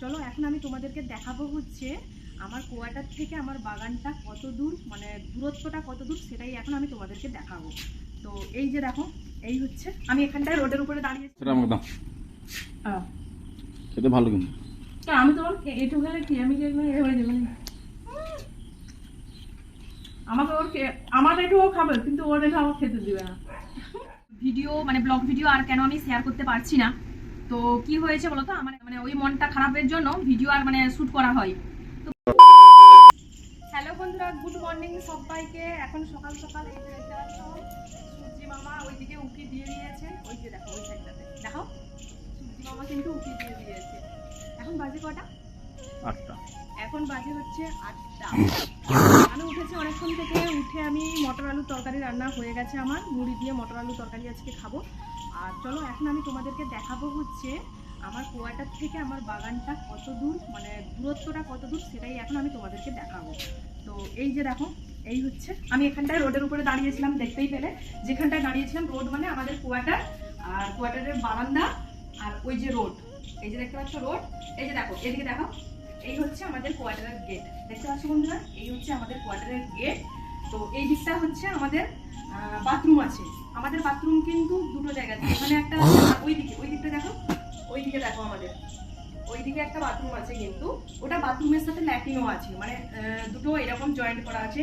চলো এখন আমি তোমাদেরকে দেখাবো হচ্ছে আমার কোয়াটার থেকে আমার বাগানটা কত দূর মানে দূরত্বটা কত দূর সেটাই এখন আমি তোমাদেরকে দেখাবো। তো এই যে দেখো এই হচ্ছে আমি এখানটায় রোডের উপরে দাঁড়িয়েছি খেতে ভালো কিন্তু। আমি তোমার একটু খেলে কি আমি? আমাকে ওর আমার একটু ও খাবে কিন্তু ওর একটু আমার খেতে দিবে না। ভিডিও মানে ব্লগ ভিডিও আর কেন আমি শেয়ার করতে পারছি না। তো কি হয়েছে বলতো? আমার মানে ওই মনটা খারাপের জন্য ভিডিও আর মানে শুট করা হয়। হ্যালো বন্ধুরা গুড মর্নিং সবাইকে। এখন সকাল সকাল এই যে সূর্যি মামা ওইদিকে উকি দিয়ে দিয়েছে। ওই যে দেখো ওই সাইডটাতে। দেখো সূর্যি মামা কিন্তু উকি দিয়ে দিয়েছে। এখন বাজে কটা? আটটা। এখন বাজে হচ্ছে আটটা। আমি উঠেছি অনেকক্ষণ থেকে। উঠে আমি মটর আলুর তরকারি রান্না হয়ে গেছে আমার। মুড়ি দিয়ে মটর আলুর তরকারি আজকে খাব। আর চলো এখন আমি তোমাদেরকে দেখাবো হচ্ছে আমার কুয়াটার থেকে আমার বাগানটা কত দূর মানে দূরত্বটা কত দূর সেটাই এখন আমি তোমাদেরকে দেখাবো। তো এই যে দেখো, এই হচ্ছে, আমি এখানটায় রোডের উপরে দাঁড়িয়েছিলাম, দেখতেই পেলে। যেখানটায় দাঁড়িয়েছিলাম, রোড মানে আমাদের কোয়াটার, আর কোয়াটারের বারান্দা আর ওই যে রোড। এই যে দেখতে পাচ্ছ রোড, এই যে দেখো, এদিকে দেখো, এই হচ্ছে আমাদের কোয়ার্টারের গেট। দেখতে পাচ্ছ বন্ধুরা? এই হচ্ছে আমাদের কোয়ার্টারের গেট। তো এই দিকটা হচ্ছে আমাদের বাথরুম আছে। আমাদের বাথরুম কিন্তু দুটো জায়গাতে এখানে একটা ওই দিকে ওই দিকটা দেখো ওই দিকে দেখো আমাদের। ওই দিকে একটা বাথরুম আছে কিন্তু। ওটা বাথরুমের সাথে ল্যাট্রিনও আছে। মানে দুটো এরকম জয়েন্ট করা আছে।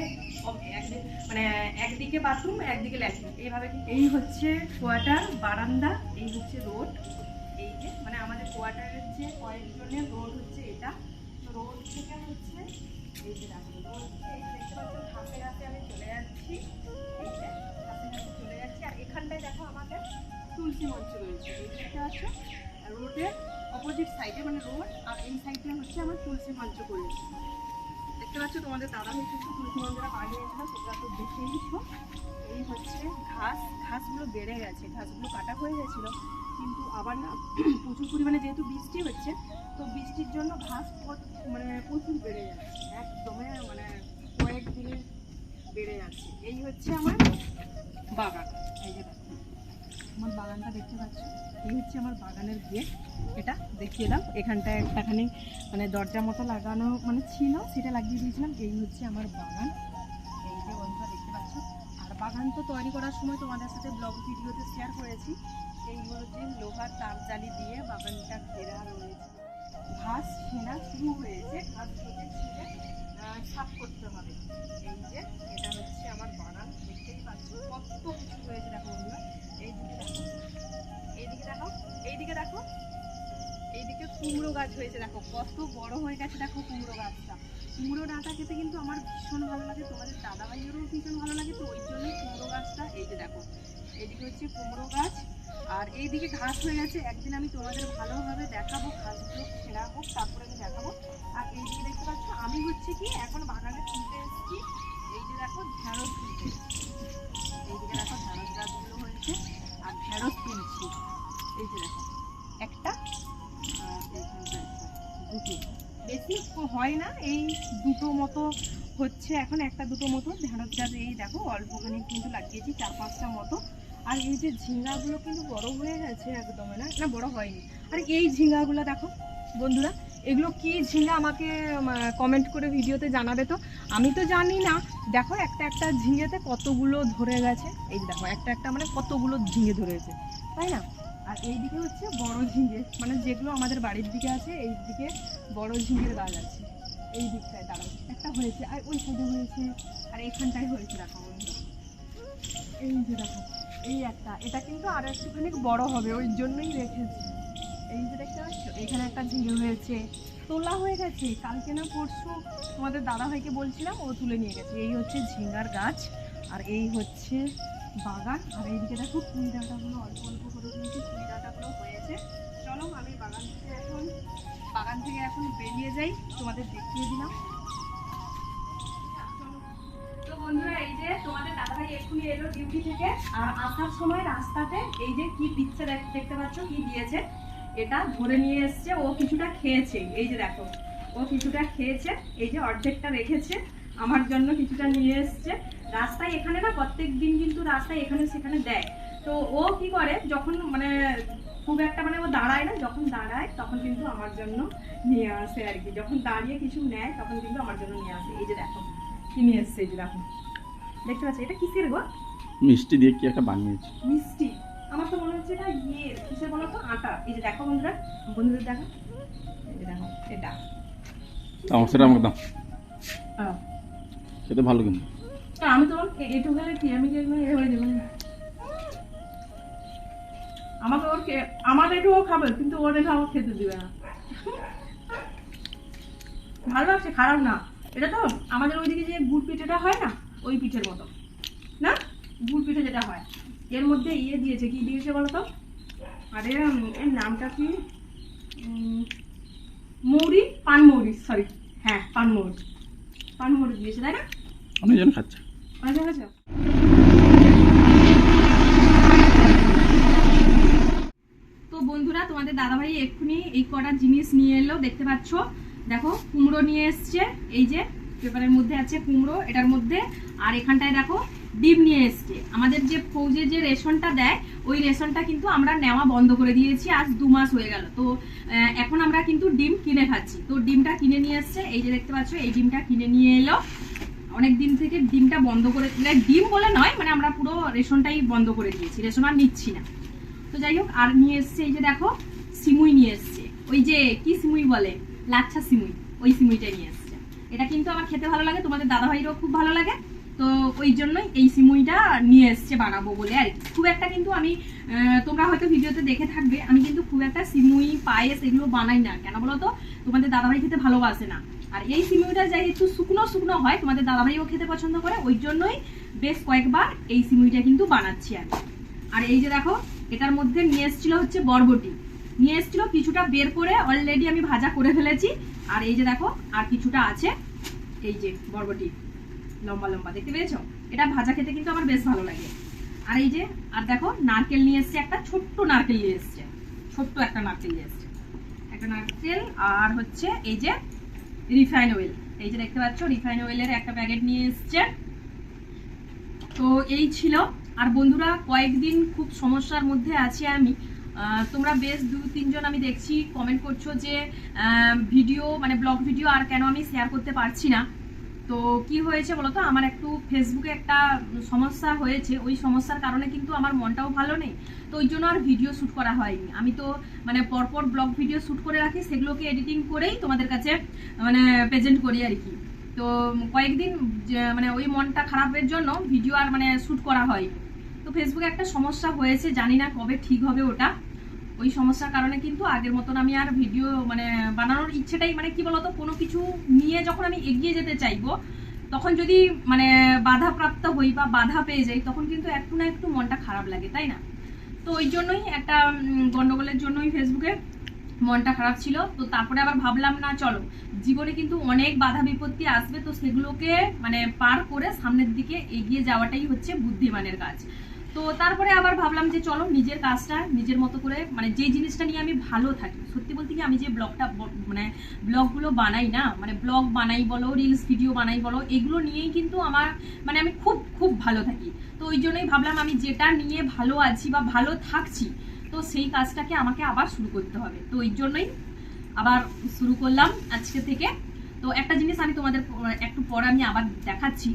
মানে একদিকে বাথরুম একদিকে ল্যাট্রিন এইভাবে এই হচ্ছে কোয়াটার বারান্দা এই হচ্ছে রোড এই যে মানে আমাদের কোয়ার্টারের যে কয়েকজনের রোড হচ্ছে এটা। তো রোড থেকে হচ্ছে এই যে দেখো রোড থেকে দেখতে পাচ্ছ আমি চলে যাচ্ছি। তুলসী মঞ্চ রয়েছে। দেখতে পাচ্ছ রোডের অপোজিট সাইডে মানে রোড আর এই সাইডে হচ্ছে আমার তুলসী মঞ্চ করেছে দেখতে পাচ্ছ তোমাদের দাদা হয়েছে তুলসী মঞ্চটা বানিয়েছিল তোমরা তো দেখেইছো এই হচ্ছে ঘাস, ঘাসগুলো বেড়ে গেছে, ঘাসগুলো কাটা হয়ে গেছিল। কিন্তু আবার না, প্রচুর পরিমাণে যেহেতু বৃষ্টি হচ্ছে, তো বৃষ্টির জন্য ঘাস প্রচ- মানে প্রচুর বেড়ে যাচ্ছে। একদমে মানে কয়েক দিনে বেড়ে যাচ্ছে। এই হচ্ছে আমার বাগান। এই যে দেখো। আমার বাগানটা দেখতে পাচ্ছ? এই হচ্ছে আমার বাগানের গেট। এটা দেখিয়ে দাও। এখানটায় একটাখানি মানে দরজা মতো লাগানো মানে ছিল, সেটা লাগিয়ে দিয়েছিলাম। এই হচ্ছে আমার বাগান। এই যে বন্ধুরা দেখতে পাচ্ছ? আর বাগান তো তৈরি করার সময় তোমাদের সাথে ব্লগ ভিডিওতে শেয়ার করেছি। এইগুলো যে লোহার তার জালি দিয়ে বাগানটা ঘেরা রয়েছে। ঘাস ছেঁড়া শুরু হয়েছে। ঘাসগুলোকে ছিঁড়ে সাফ করতে হবে। এই যে, এটা হচ্ছে আমার বাগান। দেখতেই পাচ্ছ কত কিছু হয়েছে, দেখো বন্ধুরা। এইদিকে দেখো এইদিকে দেখো, এইদিকে কুমড়ো গাছ হয়েছে, দেখো, কত বড় হয়ে গেছে, দেখো কুমড়ো গাছটা। কুমড়ো ডাঁটা খেতে কিন্তু আমার ভীষণ ভালো লাগে, তোমাদের দাদা ভাইয়েরও ভীষণ ভালো লাগে, তো ওই জন্যই কুমড়ো গাছটা, এই যে দেখো, এইদিকে হচ্ছে কুমড়ো গাছ। আর এইদিকে ঘাস হয়ে গেছে, একদিন আমি তোমাদের ভালোভাবে দেখাবো, ঘাসগুলো ছেঁড়া হোক, তারপরে আমি দেখাবো। আর এইদিকে দেখতে পাচ্ছ, আমি হচ্ছে কি, এখন বাগানে তুলতে এসেছি, এই যে দেখো ঢ্যাঁড়স তুলতে একটা বেশি হয় না, এই দুটো মতো হচ্ছে এখন, একটা দুটো মতো। ঢ্যাঁড়স গাছ, এই দেখো অল্পখানি কিন্তু লাগিয়েছি, চার পাঁচটা মতো। আর এই যে ঝিঙ্গাগুলো কিন্তু বড় হয়ে গেছে একদম না? না, বড় হয়নি। আর এই ঝিঙ্গাগুলো দেখো, বন্ধুরা, এগুলো কি ঝিঙ্গা আমাকে কমেন্ট করে ভিডিওতে জানাবে তো? আমি তো জানি না। দেখো, একটা একটা ঝিঙ্গেতে কতগুলো ধরে গেছে। এই দেখো, একটা একটা মানে কতগুলো ঝিঙ্গে ধরেছে, তাই না? আর এইদিকে হচ্ছে বড় ঝিঙ্গে। মানে যেগুলো আমাদের বাড়ির দিকে আছে, এই দিকে বড় ঝিঙ্গের গাছ আছে। এই দিকটায় দাঁড়াও। একটা হয়েছে, আর ওই সাইডে হয়েছে, আর এখানটায় হয়েছে, দেখো এই যে দেখো, এই একটা। এটা কিন্তু আরও একটুখানি বড় হবে, ওই জন্যই রেখেছি। এই যে দেখতে পাচ্ছ, এখানে একটা ঝিঙে হয়েছে। তোলা হয়ে গেছে। কালকে না পরশু তোমাদের দাদা ভাইকে বলছিলাম, ও তুলে নিয়ে গেছে। এই হচ্ছে ঝিঙ্গার গাছ, আর এই হচ্ছে বাগান। আর এইদিকে দেখো কুড়ি ডাঁটাগুলো অল্প অল্প করে কিন্তু কুড়ি ডাঁটাগুলো হয়েছে। চলো আমি বাগান থেকে এখন বাগান থেকে এখন বেরিয়ে যাই, তোমাদের দেখিয়ে দিলাম। এলো ডিউটি থেকে। আর আসার সময় রাস্তাতে এই যে কি দিচ্ছে দেখ- দেখতে পাচ্ছ, কি দিয়েছে, এটা ধরে নিয়ে ও কিছুটা খেয়েছে। এই যে দেখো, ও কিছুটা খেয়েছে। এই যে অর্ধেকটা রেখেছে। আমার জন্য কিছুটা নিয়ে এসছে। রাস্তায় এখানে না প্রত্যেক দিন কিন্তু রাস্তায় এখানে সেখানে দেয়। তো ও কি করে যখন মানে খুব একটা মানে ও দাঁড়ায় না যখন দাঁড়ায় তখন কিন্তু আমার জন্য নিয়ে আসে আর কি। যখন দাঁড়িয়ে কিছু নেয় তখন কিন্তু আমার জন্য নিয়ে আসে। এই যে দেখো কি নিয়ে এসছে এই যে দেখো। দেখতে পাচ্ছি? এটা কিসের গো? মিষ্টি দিয়ে কি একটা বানিয়েছি? মিষ্টি। আমার তো মনে হচ্ছে এটা ইয়ে কিসের বলো তো? আটা। এই যে দেখো বন্ধুরা বন্ধুদের দেখো। এই যে দেখো এটা। আমার সেটা আমাকে দাও। খেতে ভালো কিন্তু। আমি তোমার কি? আমি? আমাকে ওর আমার একটু ও খাবে, কিন্তু ওর এটা আমার খেতে দিবে না। ভালো খারাপ না। এটা তো আমাদের ওইদিকে যে গুড় পিঠেটা হয় না, ওই পিঠের মতো। না? গুড় পিঠে যেটা হয়। এর মধ্যে ইয়ে দিয়েছে, কি দিয়েছে বলো তো? আরে এর নামটা কি? মৌরি, পানমৌরি সরি হ্যাঁ পানমৌরি। পানমৌরি দিয়েছে, তাই না? অনেকজন খাচ্ছে। তো বন্ধুরা, তোমাদের দাদাভাই এক্ষুনি এই কটা জিনিস নিয়ে এলো, দেখতে পাচ্ছ? দেখো, কুমড়ো নিয়ে এসছে, এই যে পেপারের মধ্যে আছে কুমড়ো, এটার মধ্যে। আর এখানটায় দেখো, ডিম নিয়ে এসছে। আমাদের যে ফৌজে যে রেশনটা দেয়, ওই রেশনটা কিন্তু আমরা নেওয়া বন্ধ করে দিয়েছি, আজ দু মাস হয়ে গেল। তো এখন আমরা কিন্তু ডিম কিনে খাচ্ছি। তো ডিমটা কিনে নিয়ে এসছে, এই যে দেখতে পাচ্ছ, এই ডিমটা কিনে নিয়ে এলো। অনেক দিন থেকে ডিমটা বন্ধ করে মানে ডিম বলে নয় মানে আমরা পুরো রেশনটাই বন্ধ করে দিয়েছি, রেশন আর নিচ্ছি না। তো যাই হোক, আর নিয়ে এসছে এই যে দেখো, সিমুই নিয়ে এসছে। ওই যে, কি সিমুই বলে? লাচ্ছা সিমুই, ওই সিমুইটা নিয়ে এসছে। এটা কিন্তু আমার খেতে ভালো লাগে, তোমাদের দাদা ভাইরও খুব ভালো লাগে। তো ওই জন্যই এই সিমুইটা নিয়ে এসছে বানাবো বলে আর। খুব একটা কিন্তু আমি তোমরা হয়তো ভিডিওতে দেখে থাকবে, আমি কিন্তু খুব একটা সিমুই, পায়েস এগুলো বানাই না। কেন বলো তো? তোমাদের দাদাভাই খেতে ভালোবাসে না। আর এই সিমুইটা যাই একটু শুকনো শুকনো হয়, তোমাদের দাদাভাইও খেতে পছন্দ করে, ওই জন্যই বেশ কয়েকবার এই সিমুইটা কিন্তু বানাচ্ছি কি। আর এই যে দেখো, এটার মধ্যে নিয়ে এসেছিল হচ্ছে বরবটি। নিয়ে এসেছিল কিছুটা বের করে অলরেডি আমি ভাজা করে ফেলেছি। আর এই যে দেখো, আর কিছুটা আছে এই যে বরবটি। লম্বা লম্বা, দেখতে পেয়েছ? এটা ভাজা খেতে কিন্তু আমার বেশ ভালো লাগে। আর এই যে, আর দেখো, নারকেল নিয়ে এসছে একটা ছোট্ট নারকেল নিয়ে এসছে। ছোট্ট একটা নারকেল নিয়ে এসছে। একটা নারকেল, আর হচ্ছে এই যে রিফাইন অয়েল এই যে দেখতে পাচ্ছ, রিফাইন অয়েলের একটা প্যাকেট নিয়ে এসছে। তো এই ছিল। আর বন্ধুরা, কয়েকদিন খুব সমস্যার মধ্যে আছি আমি। তোমরা বেশ দু তিনজন আমি দেখছি কমেন্ট করছ যে ভিডিও মানে ব্লগ ভিডিও আর কেন আমি শেয়ার করতে পারছি না। তো কি হয়েছে বলো তো আমার একটু ফেসবুকে একটা সমস্যা হয়েছে। ওই সমস্যার কারণে কিন্তু আমার মনটাও ভালো নেই। তো ওই জন্য আর ভিডিও শ্যুট করা হয়নি। আমি তো মানে পরপর ব্লগ ভিডিও শ্যুট করে রাখি, সেগুলোকে এডিটিং করেই তোমাদের কাছে মানে প্রেজেন্ট করি আর কি। তো কয়েকদিন মানে ওই মনটা খারাপের জন্য ভিডিও আর মানে শ্যুট করা হয়নি। তো ফেসবুকে একটা সমস্যা হয়েছে, জানি না কবে ঠিক হবে ওটা। ওই সমস্যার কারণে কিন্তু আগের মতন আমি আর ভিডিও মানে বানানোর ইচ্ছেটাই মানে কি বলতো, কোনো কিছু নিয়ে যখন আমি এগিয়ে যেতে চাইব, তখন যদি মানে বাধাপ্রাপ্ত হই বা বাধা পেয়ে যাই, তখন কিন্তু একটু না একটু মনটা খারাপ লাগে, তাই না? তো ওই জন্যই একটা গন্ডগোলের জন্যই ফেসবুকে মনটা খারাপ ছিল। তো তারপরে আবার ভাবলাম, না, চলো। জীবনে কিন্তু অনেক বাধা বিপত্তি আসবে, তো সেগুলোকে মানে পার করে সামনের দিকে এগিয়ে যাওয়াটাই হচ্ছে বুদ্ধিমানের কাজ। তো তারপরে আবার ভাবলাম যে চলো নিজের কাজটা নিজের মতো করে মানে যে জিনিসটা নিয়ে আমি ভালো থাকি, সত্যি বলতে কি আমি যে ব্লগটা মানে ব্লগগুলো বানাই না মানে ব্লগ বানাই বলো রিলস ভিডিও বানাই বলো, এগুলো নিয়েই কিন্তু আমার মানে আমি খুব খুব ভালো থাকি। তো ওই জন্যই ভাবলাম আমি যেটা নিয়ে ভালো আছি বা ভালো থাকছি, তো সেই কাজটাকে আমাকে আবার শুরু করতে হবে। তো ওই জন্যই আবার শুরু করলাম আজকে থেকে। তো একটা জিনিস আমি তোমাদের একটু পরে আমি আবার দেখাচ্ছি।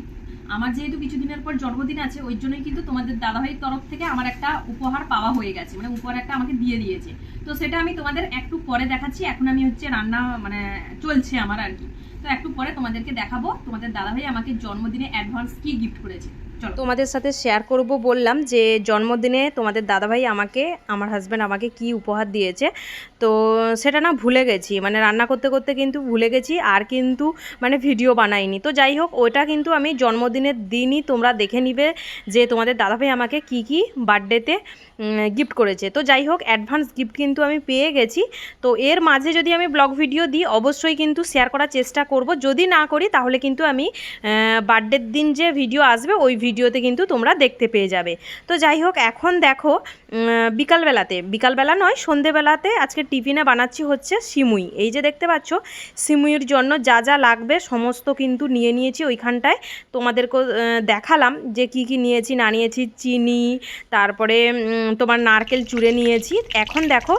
আমার যেহেতু কিছুদিনের পর জন্মদিন আছে, ওই জন্যই কিন্তু তোমাদের দাদাভাইয়ের তরফ থেকে আমার একটা উপহার পাওয়া হয়ে গেছে মানে উপহার একটা আমাকে দিয়ে দিয়েছে। তো সেটা আমি তোমাদের একটু পরে দেখাচ্ছি, এখন আমি হচ্ছে রান্না মানে চলছে আমার আর কি। তো একটু পরে তোমাদেরকে দেখাবো, তোমাদের দাদাভাই আমাকে জন্মদিনে অ্যাডভান্স কি গিফট করেছে। তোমাদের সাথে শেয়ার করব বললাম যে জন্মদিনে তোমাদের দাদাভাই আমাকে, আমার হাজব্যান্ড আমাকে কি উপহার দিয়েছে। তো সেটা না ভুলে গেছি মানে রান্না করতে করতে কিন্তু ভুলে গেছি, আর কিন্তু মানে ভিডিও বানাইনি। তো যাই হোক, ওটা কিন্তু আমি জন্মদিনের দিনই তোমরা দেখে নিবে যে তোমাদের দাদাভাই আমাকে কি কি বার্থডেতে গিফট করেছে। তো যাই হোক অ্যাডভান্স গিফট কিন্তু আমি পেয়ে গেছি। তো এর মাঝে যদি আমি ব্লগ ভিডিও দিই, অবশ্যই কিন্তু শেয়ার করার চেষ্টা করব। যদি না করি, তাহলে কিন্তু আমি বার্থডের দিন যে ভিডিও আসবে, ওই ভিডিও ভিডিওতে কিন্তু তোমরা দেখতে পেয়ে যাবে। তো যাই হোক এখন দেখো বিকালবেলাতে, বিকালবেলা নয়, সন্ধেবেলাতে আজকে টিফিনে বানাচ্ছি হচ্ছে সিমুই। এই যে দেখতে পাচ্ছ, সিমুইয়ের জন্য যা যা লাগবে সমস্ত কিন্তু নিয়ে নিয়েছি ওইখানটায়। তোমাদেরকে দেখালাম যে কি কি নিয়েছি, না নিয়েছি, চিনি, তারপরে তোমার নারকেল চুড়ে নিয়েছি। এখন দেখো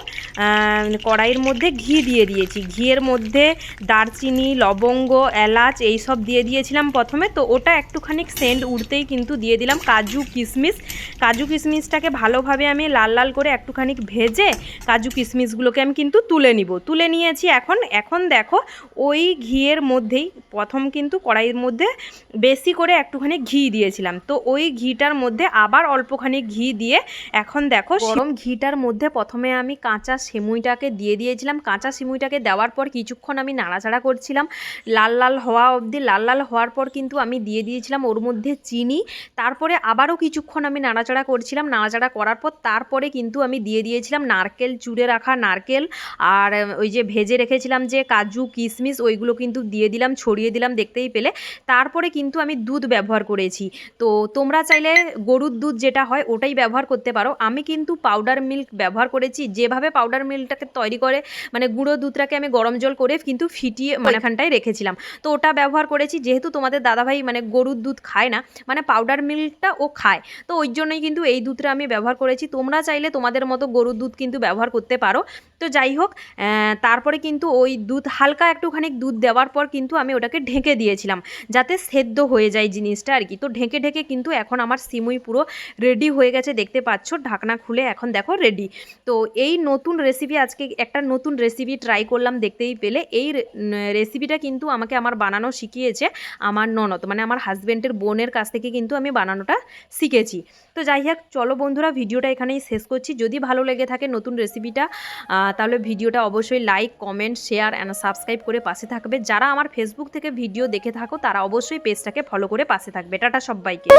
কড়াইয়ের মধ্যে ঘি দিয়ে দিয়েছি। ঘিয়ের মধ্যে দারচিনি, লবঙ্গ, এলাচ এই সব দিয়ে দিয়েছিলাম প্রথমে। তো ওটা একটুখানি সেন্ট উঠতেই কিন্তু দিয়ে দিলাম। কাজু কিশমিশ, কাজু কিশমিশটাকে ভালোভাবে আমি লাল লাল করে একটুখানি ভেজে কাজু কিশমিশগুলোকে আমি কিন্তু তুলে নিব। তুলে নিয়েছি এখন এখন দেখো ওই ঘিয়ের মধ্যেই, প্রথম কিন্তু কড়াইয়ের মধ্যে বেশি করে একটুখানি ঘি দিয়েছিলাম। তো ওই ঘিটার মধ্যে আবার অল্পখানি ঘি দিয়ে এখন দেখো গরম ঘিটার মধ্যে প্রথমে আমি কাঁচা সিমুইটাকে দিয়ে দিয়েছিলাম। কাঁচা সিমুইটাকে দেওয়ার পর কিছুক্ষণ আমি নাড়াচাড়া করছিলাম। লাল লাল হওয়া অবধি, লাল লাল হওয়ার পর কিন্তু আমি দিয়ে দিয়েছিলাম ওর মধ্যে চিনি। তারপরে আবারও কিছুক্ষণ আমি নাড়াচাড়া করছিলাম। নাড়াচাড়া করার পর তারপরে কিন্তু আমি দিয়ে দিয়েছিলাম নারকেল চুড়ে রাখা নারকেল আর ওই যে ভেজে রেখেছিলাম যে কাজু, কিশমিশ ওইগুলো কিন্তু দিয়ে দিলাম, ছড়িয়ে দিলাম দেখতেই পেলে। তারপরে কিন্তু আমি দুধ ব্যবহার করেছি। তো তোমরা চাইলে গরুর দুধ যেটা হয় ওটাই ব্যবহার করতে পারো। আমি কিন্তু পাউডার মিল্ক ব্যবহার করেছি। যেভাবে পাউডার মিল্কটাকে তৈরি করে মানে গুঁড়ো দুধটাকে আমি গরম জল করে কিন্তু ফিটিয়ে মানে এখানটায় রেখেছিলাম। তো ওটা ব্যবহার করেছি। যেহেতু তোমাদের দাদাভাই মানে গরুর দুধ খায় না মানে পাউডার মিল্কটা ও খায়। তো ওই জন্যই কিন্তু এই দুধটা আমি ব্যবহার করেছি। তোমরা চাইলে তোমাদের মতো গরুর দুধ কিন্তু ব্যবহার করতে পারো। তো যাই হোক তারপরে কিন্তু ওই দুধ, হালকা একটুখানি দুধ দেওয়ার পর কিন্তু আমি ওটাকে ঢেকে দিয়েছিলাম, যাতে সেদ্ধ হয়ে যায় জিনিসটা আর কি। তো ঢেকে ঢেকে কিন্তু এখন আমার সিমুই পুরো রেডি হয়ে গেছে, দেখতে পাচ্ছ ঢাকনা খুলে এখন দেখো রেডি তো এই নতুন রেসিপি আজকে একটা নতুন রেসিপি ট্রাই করলাম দেখতেই পেলে। এই রেসিপিটা কিন্তু আমাকে আমার বানানো শিখিয়েছে আমার ননদ মানে আমার হাজব্যান্ডের বোনের কাছ থেকে কিন্তু আমি বানানোটা শিখেছি। তো যাই হোক, চলো বন্ধুরা, ভিডিওটা এখানেই শেষ করছি। যদি ভালো লেগে থাকে নতুন রেসিপিটা তাহলে ভিডিওটা অবশ্যই like comment share and subscribe করে পাশে থাকবে। যারা আমার ফেসবুক থেকে ভিডিও দেখে থাকো, তারা অবশ্যই পেজটাকে ফলো করে পাশে থাকবে। টাটা সবাইকে।